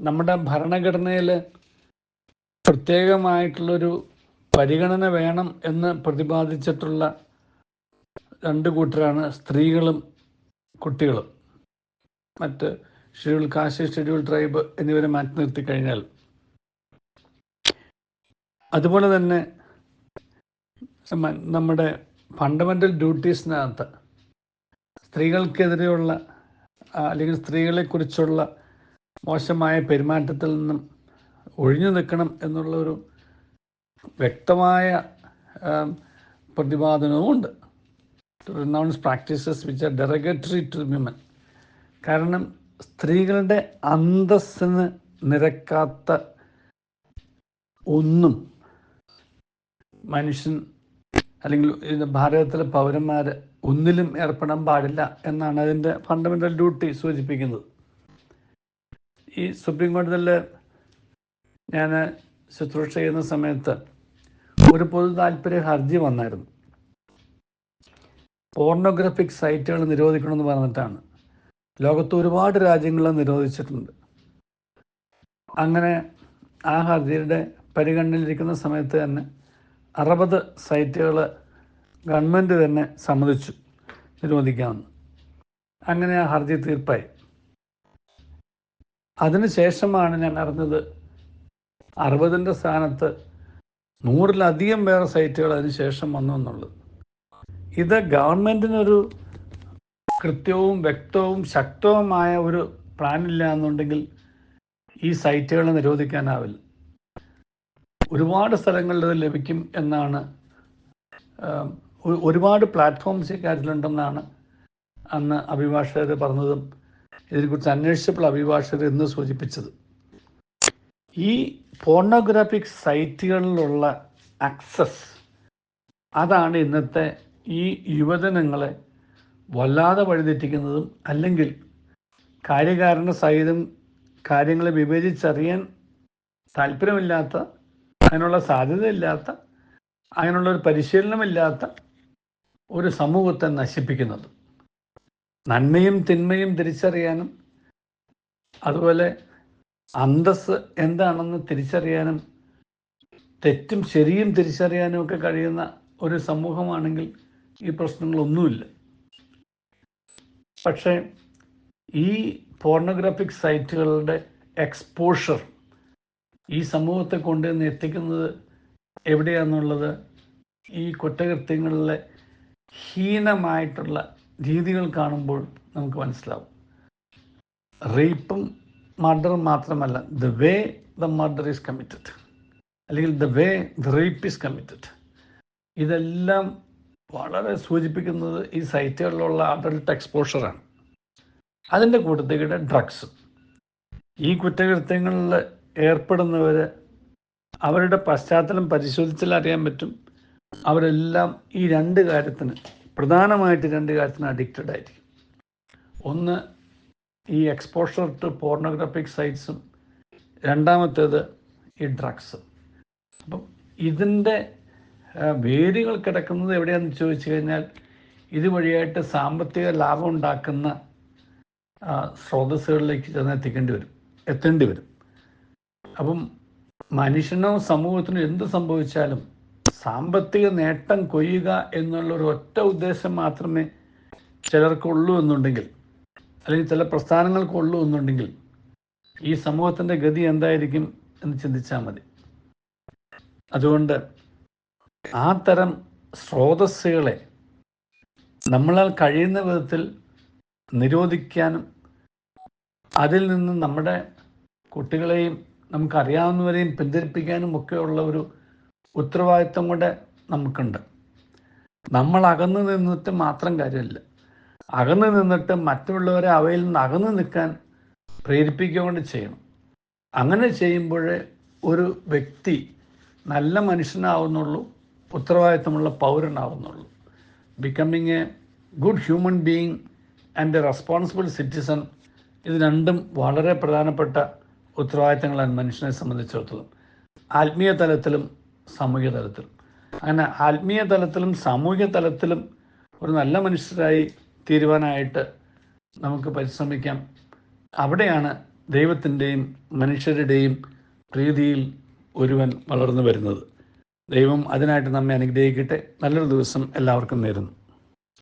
നമ്മുടെ ഭരണഘടനയിൽ പ്രത്യേകമായിട്ടുള്ളൊരു പരിഗണന വേണം എന്ന് പ്രതിപാദിച്ചിട്ടുള്ള രണ്ട് കൂട്ടരാണ് സ്ത്രീകളും കുട്ടികളും. മറ്റ് ഷെഡ്യൂൾ കാസ്റ്റ് ഷെഡ്യൂൾ ട്രൈബ് എന്നിവരെ മാറ്റി നിർത്തി കഴിഞ്ഞാൽ. അതുപോലെ തന്നെ നമ്മുടെ ഫണ്ടമെന്റൽ ഡ്യൂട്ടീസിനകത്ത് സ്ത്രീകൾക്കെതിരെയുള്ള അല്ലെങ്കിൽ സ്ത്രീകളെക്കുറിച്ചുള്ള മോശമായ പെരുമാറ്റത്തിൽ നിന്നും ഒഴിഞ്ഞു നിൽക്കണം എന്നുള്ളൊരു വ്യക്തമായ ആം, പ്രതിപാദനവുമുണ്ട് to renounce practices which are derogatory to women കാരണം സ്ത്രീകളുടെ അന്തസ്സിന് നിരക്കാത്ത ഒന്നും മനുഷ്യൻ അല്ലെങ്കിൽ ഭാരതത്തിലെ പൗരന്മാർ ഒന്നിലും ഏർപ്പെടാൻ പാടില്ല എന്നാണ് അതിന്റെ ഫണ്ടമെന്റൽ ഡ്യൂട്ടി സൂചിപ്പിക്കുന്നത്. ഈ സുപ്രീം കോടതിയിൽ ഞാൻ ശുശ്രൂഷ ചെയ്യുന്ന സമയത്ത് ഒരു പൊതു താല്പര്യ ഹർജി വന്നായിരുന്നു. പോർണോഗ്രഫിക് സൈറ്റുകൾ നിരോധിക്കണമെന്ന് പറഞ്ഞിട്ടാണ്. ലോകത്ത് ഒരുപാട് രാജ്യങ്ങൾ നിരോധിച്ചിട്ടുണ്ട്. അങ്ങനെ ആ ഹർജിയുടെ പരിഗണനയിലിരിക്കുന്ന സമയത്ത് തന്നെ അറുപത് സൈറ്റുകൾ ഗവൺമെന്റ് തന്നെ സമ്മതിച്ചു നിരോധിക്കാമെന്ന്. അങ്ങനെ ആ ഹർജി തീർപ്പായി. അതിനുശേഷമാണ് ഞാൻ അറിഞ്ഞത് അറുപതിന്റെ സ്ഥാനത്ത് നൂറിലധികം വേറെ സൈറ്റുകൾ അതിന് ശേഷം വന്നു എന്നുള്ളത്. ഇത് ഗവൺമെന്റിനൊരു കൃത്യവും വ്യക്തവും ശക്തവുമായ ഒരു പ്ലാൻ ഇല്ല എന്നുണ്ടെങ്കിൽ ഈ സൈറ്റുകൾ നിരോധിക്കാനാവില്ല. ഒരുപാട് സ്ഥലങ്ങളിൽ ഇത് ലഭിക്കും എന്നാണ് ഒരുപാട് പ്ലാറ്റ്ഫോംസ് ഇക്കാര്യത്തിലുണ്ടെന്നാണ് അന്ന് അഭിഭാഷകർ പറഞ്ഞതും ഇതിനെക്കുറിച്ച് അന്വേഷിച്ചപ്പോൾ അഭിഭാഷകർ എന്ന് സൂചിപ്പിച്ചത്. ഈ പോർണോഗ്രാഫിക് സൈറ്റുകളിലുള്ള ആക്സസ് അതാണ് ഇന്നത്തെ ഈ യുവജനങ്ങളെ വല്ലാതെ വഴിതെറ്റിക്കുന്നതും അല്ലെങ്കിൽ കാര്യകാരണ സഹിതം കാര്യങ്ങളെ വിവേചിച്ചറിയാൻ താല്പര്യമില്ലാത്ത അതിനുള്ള സാധ്യതയില്ലാത്ത അതിനുള്ള ഒരു പരിശീലനമില്ലാത്ത ഒരു സമൂഹത്തെ നശിപ്പിക്കുന്നത്. നന്മയും തിന്മയും തിരിച്ചറിയാനും അതുപോലെ അന്തസ് എന്താണെന്ന് തിരിച്ചറിയാനും തെറ്റും ശരിയും തിരിച്ചറിയാനും ഒക്കെ കഴിയുന്ന ഒരു സമൂഹമാണെങ്കിൽ ഈ പ്രശ്നങ്ങളൊന്നുമില്ല. പക്ഷേ ഈ പോർണോഗ്രാഫിക് സൈറ്റുകളുടെ എക്സ്പോഷർ ഈ സമൂഹത്തെ കൊണ്ടുവന്ന് എത്തിക്കുന്നത് എവിടെയാണെന്നുള്ളത് ഈ കുറ്റകൃത്യങ്ങളിലെ ഹീനമായിട്ടുള്ള രീതികൾ കാണുമ്പോൾ നമുക്ക് മനസ്സിലാവും. റേപ്പും മർഡറും മാത്രമല്ല the way the murder is committed അല്ലെങ്കിൽ the way the rape is committed ഇതെല്ലാം വളരെ സൂചിപ്പിക്കുന്നത് ഈ സൈറ്റുകളിലുള്ള അഡൾട്ട് എക്സ്പോഷറാണ് അതിന്റെ കൂട്ടത്തേക്കിടെ ഡ്രഗ്സ് ഈ കുറ്റകൃത്യങ്ങളിൽ ഏർപ്പെടുന്നവർ അവരുടെ പശ്ചാത്തലം പരിശോധിച്ചാൽ അറിയാൻ പറ്റും. അവരെല്ലാം ഈ രണ്ട് കാര്യത്തിന് പ്രധാനമായിട്ട് രണ്ട് കാര്യത്തിന് അഡിക്റ്റഡ് ആയിരിക്കും. ഒന്ന് ഈ എക്സ്പോഷർ ടു പോർണോഗ്രാഫിക് സൈറ്റ്സും രണ്ടാമത്തേത് ഈ ഡ്രഗ്സ് അപ്പം ഇതിന്റെ വേരുകൾ കിടക്കുന്നത് എവിടെയാണെന്ന് ചോദിച്ചു കഴിഞ്ഞാൽ ഇതുവഴിയായിട്ട് സാമ്പത്തിക ലാഭം ഉണ്ടാക്കുന്ന സ്രോതസ്സുകളിലേക്ക് ചെന്ന് എത്തിക്കേണ്ടി വരും. എത്തേണ്ടി വരും. അപ്പം മനുഷ്യനോ സമൂഹത്തിനോ എന്ത് സംഭവിച്ചാലും സാമ്പത്തിക നേട്ടം കൊയ്യുക എന്നുള്ള ഒരു ഒറ്റ ഉദ്ദേശം മാത്രമേ ചിലർക്കുള്ളൂ എന്നുണ്ടെങ്കിൽ അല്ലെങ്കിൽ ചില പ്രസ്ഥാനങ്ങൾക്കുള്ളൂ എന്നുണ്ടെങ്കിൽ ഈ സമൂഹത്തിന്റെ ഗതി എന്തായിരിക്കും എന്ന് ചിന്തിച്ചാൽ മതി. അതുകൊണ്ട് ആ തരം സ്രോതസ്സുകളെ നമ്മളാൽ കഴിയുന്ന വിധത്തിൽ നിരോധിക്കാനും അതിൽ നിന്ന് നമ്മുടെ കുട്ടികളെയും നമുക്കറിയാവുന്നവരെയും പിന്തിരിപ്പിക്കാനും ഒക്കെയുള്ള ഒരു ഉത്തരവാദിത്വം കൂടെ നമുക്കുണ്ട്. നമ്മൾ അകന്നു നിന്നിട്ട് മാത്രം കാര്യമില്ല. അകന്നു നിന്നിട്ട് മറ്റുള്ളവരെ അവയിൽ നിന്ന് അകന്നു നിൽക്കാൻ പ്രേരിപ്പിക്കുകൊണ്ട് ചെയ്യണം. അങ്ങനെ ചെയ്യുമ്പോൾ ഒരു വ്യക്തി നല്ല മനുഷ്യനാവുന്നുള്ളൂ ഉത്തരവാദിത്തമുള്ള പൗരനാവുന്നുള്ളൂ. Becoming a good human being and a responsible citizen ഇത് രണ്ടും വളരെ പ്രധാനപ്പെട്ട ഉത്തരവാദിത്തങ്ങളാണ് മനുഷ്യനെ സംബന്ധിച്ചിടത്തോളം. ആത്മീയ തലത്തിലും സാമൂഹിക തലത്തിലും അങ്ങനെ ആത്മീയ തലത്തിലും സാമൂഹിക തലത്തിലും ഒരു നല്ല മനുഷ്യരായി തീരുവാനായിട്ട് നമുക്ക് പരിശ്രമിക്കാം. അവിടെയാണ് ദൈവത്തിന്റെയും മനുഷ്യരുടെയും പ്രീതിയിൽ ഒരുവൻ വളർന്നു വരുന്നത്. ദൈവം അതിനായിട്ട് നമ്മെ അനുഗ്രഹിക്കട്ടെ. നല്ലൊരു ദിവസം എല്ലാവർക്കും നേരുന്നു.